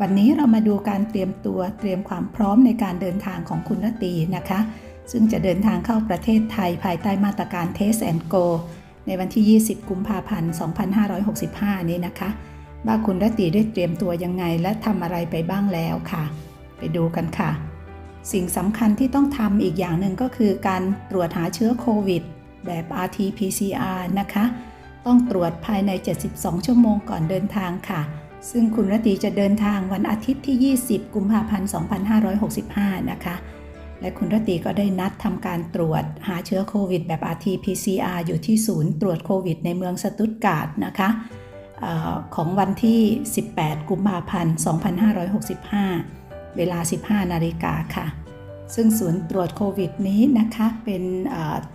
วันนี้เรามาดูการเตรียมตัวเตรียมความพร้อมในการเดินทางของคุณรตีนะคะ ซึ่งจะเดินทางเข้าประเทศไทยภายใต้มาตรการ Test and Go ในวันที่ 20 กุมภาพันธ์ 2565 นี้นะคะ ว่าคุณรตีได้เตรียมตัวยังไงและทำอะไรไปบ้างแล้วค่ะ ไปดูกันค่ะ สิ่งสำคัญที่ต้องทำอีกอย่างหนึ่งก็คือการตรวจหาเชื้อโควิด แบบ RT-PCR นะคะ ต้องตรวจภายใน 72 ชั่วโมงก่อนเดินทางค่ะ ซึ่งคุณรตีจะเดินทางวันอาทิตย์ที่ 20 กุมภาพันธ์ 2565 นะคะ และคุณรตีก็ได้นัดทำการตรวจหาเชื้อโควิดแบบ RT-PCR อยู่ที่ศูนย์ตรวจโควิดในเมืองสตุตการ์ดนะคะออของวันที่ 18 กุมภาพันธ์ 2565 เวลา 15 นาฬิกาค่ะ ซึ่งศูนย์ตรวจโควิดนี้นะคะ เป็น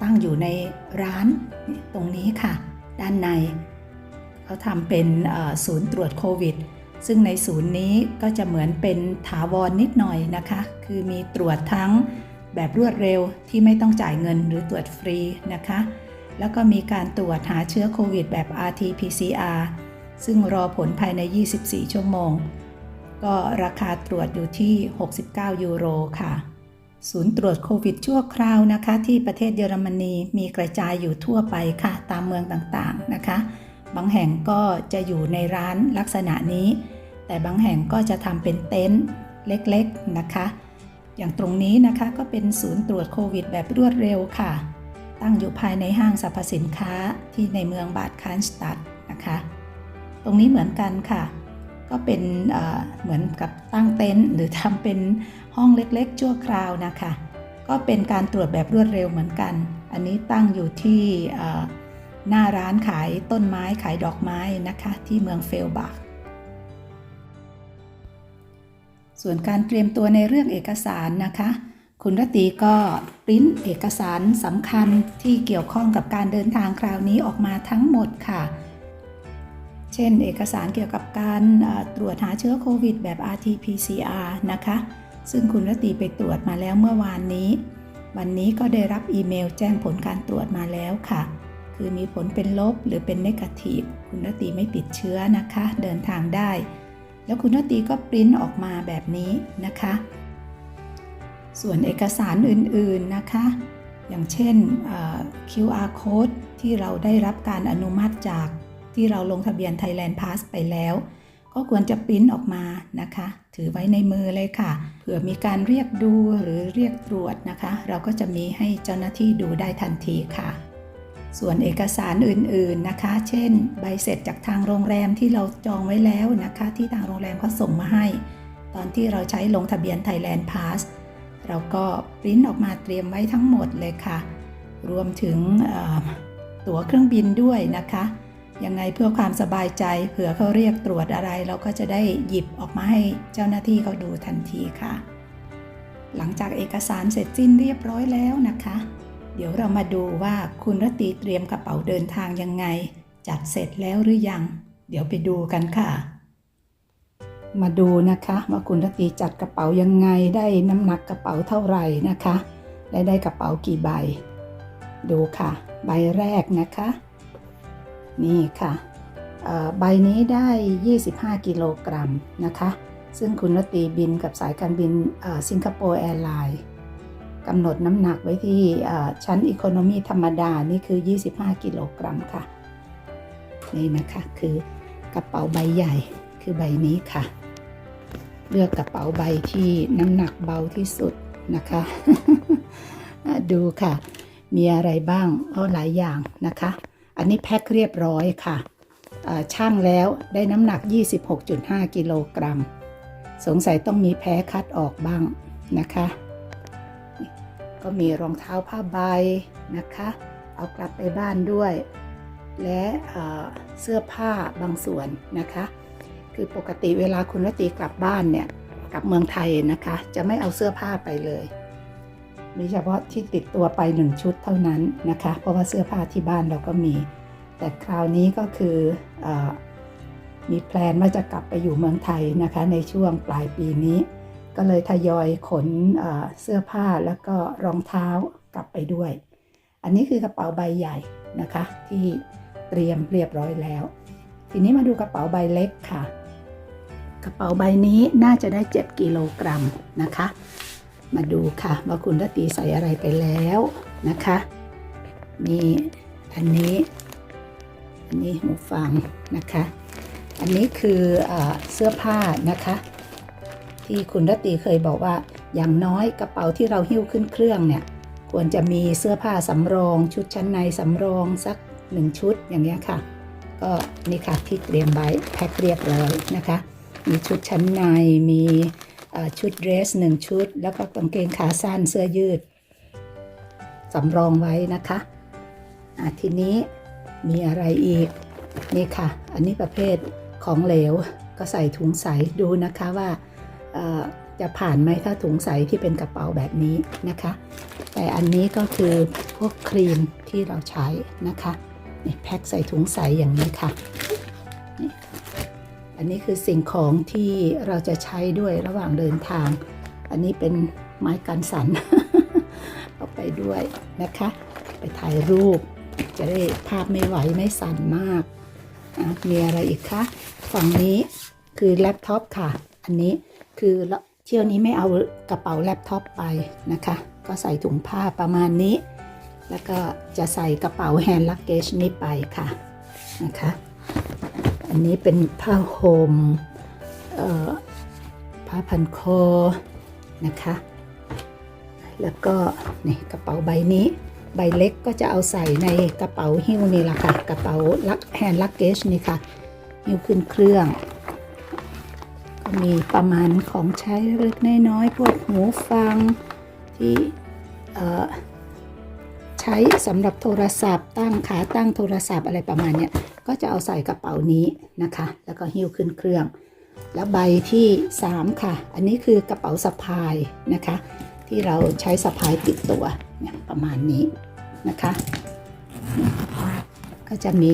ตั้งอยู่ในร้านตรงนี้ค่ะ ด้านใน เขาทำเป็นศูนย์ตรวจโควิด ซึ่งในศูนย์นี้ก็จะเหมือนเป็นถาวรนิดหน่อยนะคะ คือมีตรวจทั้งแบบรวดเร็วที่ไม่ต้องจ่ายเงินหรือตรวจฟรีนะคะ แล้วก็มีการตรวจหาเชื้อโควิดแบบ RT-PCR ซึ่งรอผลภายใน 24 ชั่วโมง ก็ราคาตรวจอยู่ที่ 69 ยูโรค่ะ ศูนย์ตรวจโควิดชั่วคราวนะคะ ที่ประเทศเยอรมนีมีกระจายอยู่ทั่วไปค่ะ ตามเมืองต่างๆนะคะ บางแห่งก็จะอยู่ในร้านลักษณะนี้ แต่บางแห่งก็จะทำเป็นเต็นท์เล็กๆนะคะ อย่างตรงนี้นะคะก็เป็นศูนย์ตรวจโควิดแบบรวดเร็วค่ะ ตั้งอยู่ภายในห้างสรรพสินค้าที่ในเมืองบาดคานสตัดนะคะ ตรงนี้เหมือนกันค่ะ ก็เป็นเหมือนกับตั้งเต็นท์หรือทำเป็นห้องเล็กๆ ชั่วคราวนะคะ ก็เป็นการตรวจแบบรวดเร็วเหมือนกัน อันนี้ตั้งอยู่ที่ หน้าร้านขายต้นไม้ขายดอกไม้นะคะ ที่เมืองเฟลบาร์ส่วนการเตรียมตัวในเรื่องเอกสารนะคะ คุณรตีก็ปริ้นเอกสารสำคัญที่เกี่ยวข้องกับการเดินทางคราวนี้ออกมาทั้งหมดค่ะ เช่นเอกสารเกี่ยวกับการตรวจหาเชื้อโควิดแบบ RT-PCR นะคะ ซึ่งคุณรตีไปตรวจมาแล้วเมื่อวานนี้ วันนี้ก็ได้รับอีเมลแจ้งผลการตรวจมาแล้วค่ะ คือมีผลเป็นลบหรือเป็นเนกาทีฟคุณรตีไม่ติดเชื้อนะคะ เดินทางได้ แล้วคุณรตีก็ปริ้นออกมาแบบนี้นะคะ ส่วนเอกสารอื่นๆนะคะ อย่างเช่น QR code ที่เราได้รับการอนุมัติจากที่เราลงทะเบียน Thailand Pass ไปแล้ว ก็ควรจะปริ้นออกมานะคะ ถือไว้ในมือเลยค่ะ เผื่อมีการเรียกดูหรือเรียกตรวจนะคะ เราก็จะมีให้เจ้าหน้าที่ดูได้ทันทีค่ะ ส่วนเอกสารอื่นๆนะคะ เช่น ใบเสร็จจากทางโรงแรมที่เราจองไว้แล้วนะคะ ที่ทางโรงแรมเขาส่งมาให้ ตอนที่เราใช้ลงทะเบียน Thailand Pass เราก็ปริ้นออกมาเตรียมไว้ทั้งหมดเลยค่ะ รวมถึงตั๋วเครื่องบินด้วยนะคะ ยังไงเพื่อความสบายใจ เผื่อเขาเรียกตรวจอะไร เราก็จะได้หยิบออกมาให้เจ้าหน้าที่เขาดูทันทีค่ะ หลังจากเอกสารเสร็จสิ้นเรียบร้อยแล้วนะคะ เดี๋ยวเรามาดูว่าคุณรตีเตรียมกระเป๋าเดินทางยังไง จัดเสร็จแล้วหรือยัง เดี๋ยวไปดูกันค่ะ มาดูนะคะว่าคุณรตีจัดกระเป๋ายังไง ได้น้ำหนักกระเป๋าเท่าไหร่นะคะและได้กระเป๋ากี่ใบ ดูค่ะ ใบแรกนะคะ นี่ค่ะใบนี้ได้ 25 กิโลกรัมนะคะ ซึ่งคุณรตีบินกับสายการบินสิงคโปร์แอร์ไลน์ กำหนดน้ำหนักไว้ที่ชั้นอีโคโนมีธรรมดา นี่คือ 25 กิโลกรัมค่ะ นี่นะคะคือกระเป๋าใบใหญ่คือใบนี้ค่ะ เลือกกระเป๋าใบที่น้ำหนักเบาที่สุดนะคะ ดูค่ะ มีอะไรบ้างเอาหลายอย่างนะคะ อันนี้แพ็คเรียบร้อยค่ะเอ่อช่างแล้วได้น้ำหนัก 26.5 กิโลกรัม สงสัยต้องมีแพ้คัดออกบ้างนะคะ ก็มีรองเท้าผ้าใบนะคะ เอากลับไปบ้านด้วย และเเสื้อผ้าบางส่วนนะคะ คือปกติเวลาคุณรตีกลับบ้านเนี่ยกลับเมืองไทยนะคะ จะไม่เอาเสื้อผ้าไปเลย มีเฉพาะที่ติดตัวไปหนึ่งชุดเท่านั้นนะคะ เพราะว่าเสื้อผ้าที่บ้านเราก็มี แต่คราวนี้ก็คืออมีแพลนว่าจะกลับไปอยู่เมืองไทยนะคะ ในช่วงปลายปีนี้ ก็เลยทยอยขนเสื้อผ้าแล้วก็รองเท้ากลับไปด้วย อันนี้คือกระเป๋าใบใหญ่นะคะ ที่เตรียมเรียบร้อยแล้ว ทีนี้มาดูกระเป๋าใบเล็กค่ะ กระเป๋าใบนี้น่าจะได้ 7 กิโลกรัมนะคะ มาดูค่ะว่าคุณรตตีใส่อะไรไปแล้วนะคะ มีอันนี้ อันนี้หูฟังนะคะ อันนี้คืออเสื้อผ้านะคะ ที่คุณรตตีเคยบอกว่า อย่างน้อยกระเป๋าที่เราหิ้วขึ้นเครื่องเนี่ย ควรจะมีเสื้อผ้าสำรอง ชุดชั้นในสำรองสักหนึ่งชุดอย่างเงี้ยค่ะ ก็นี่ค่ะที่เตรียมไว้แพ็คเรียบร้อยนะคะ มีชุดชั้นในมีชุดเดรสหนึ่งชุด แล้วก็กางเกงขาสั้นเสื้อยืดสำรองไว้นะคะะทีนี้มีอะไรอีก นี่ค่ะ อันนี้ประเภทของเหลวก็ใส่ถุงใสดูนะคะว่า จะผ่านไหมถ้าถุงใสที่เป็นกระเป๋าแบบนี้นะคะ แต่อันนี้ก็คือพวกครีมที่เราใช้นะคะนี่แพ็คใส่ถุงใสอย่างนี้ค่ะนี่อันนี้คือสิ่งของที่เราจะใช้ด้วยระหว่างเดินทาง อันนี้เป็นไม้กันสันเอาไปด้วยนะคะ ไปถ่ายรูป จะได้ภาพไม่ไหวไม่สั่นมากมีอะไรอีกคะ ฝั่งนี้คือแล็ปท็อปค่ะ อันนี้ คือเที่ยวนี้ไม่เอากระเป๋าแล็ปท็อปไปนะคะ ก็ใส่ถุงผ้าประมาณนี้ แล้วก็จะใส่กระเป๋าแฮนด์ลักเกจนี้ไปค่ะนะคะ อันนี้เป็นผ้าห่มเอ่อผ้าพันคอนะคะ แล้วก็นี่กระเป๋าใบนี้ ใบเล็กก็จะเอาใส่ในกระเป๋าหิ้วนี่แหละค่ะ กระเป๋าลักแฮนด์ลักเกจนี่ค่ะหิ้วขึ้นเครื่อง มีประมาณของใช้เล็กๆน้อยๆพวกหูฟังที่ใช้สำหรับโทรศัพท์ ตั้งขาตั้งโทรศัพท์อะไรประมาณเนี้ยก็จะเอาใส่กระเป๋านี้นะคะ แล้วก็หิ้วขึ้นเครื่อง แล้วใบที่ 3 ค่ะ อันนี้คือกระเป๋าสะพายนะคะ ที่เราใช้สะพายติดตัวเนี่ยประมาณนี้นะคะ ก็จะมี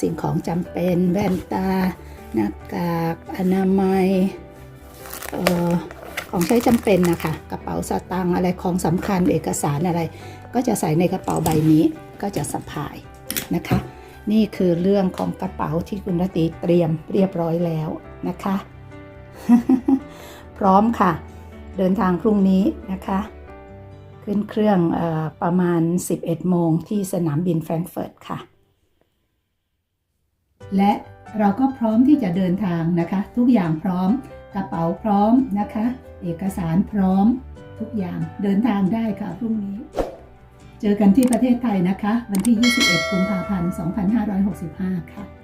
สิ่งของจำเป็นแว่นตา หน้ากากอนามัยออของใช้จำเป็นนะคะกระเป๋าสตางค์อะไรของสำคัญเอกสารอะไร ก็จะใส่ในกระเป๋าใบนี้ก็จะสะพายนะคะ นี่คือเรื่องของกระเป๋าที่คุณรตตีเตรียมเรียบร้อยแล้วนะคะ พร้อมค่ะ เดินทางพรุ่งนี้นะคะขึ้นเครื่องออประมาณ 11 โมงที่สนามบินแฟรงก์เฟิร์ตค่ะ และ เราก็พร้อมที่จะเดินทางนะคะ ทุกอย่างพร้อม กระเป๋าพร้อมนะคะ เอกสารพร้อม ทุกอย่างเดินทางได้ค่ะพรุ่งนี้ เจอกันที่ประเทศไทยนะคะ วันที่ 21 กุมภาพันธ์ 2565 ค่ะ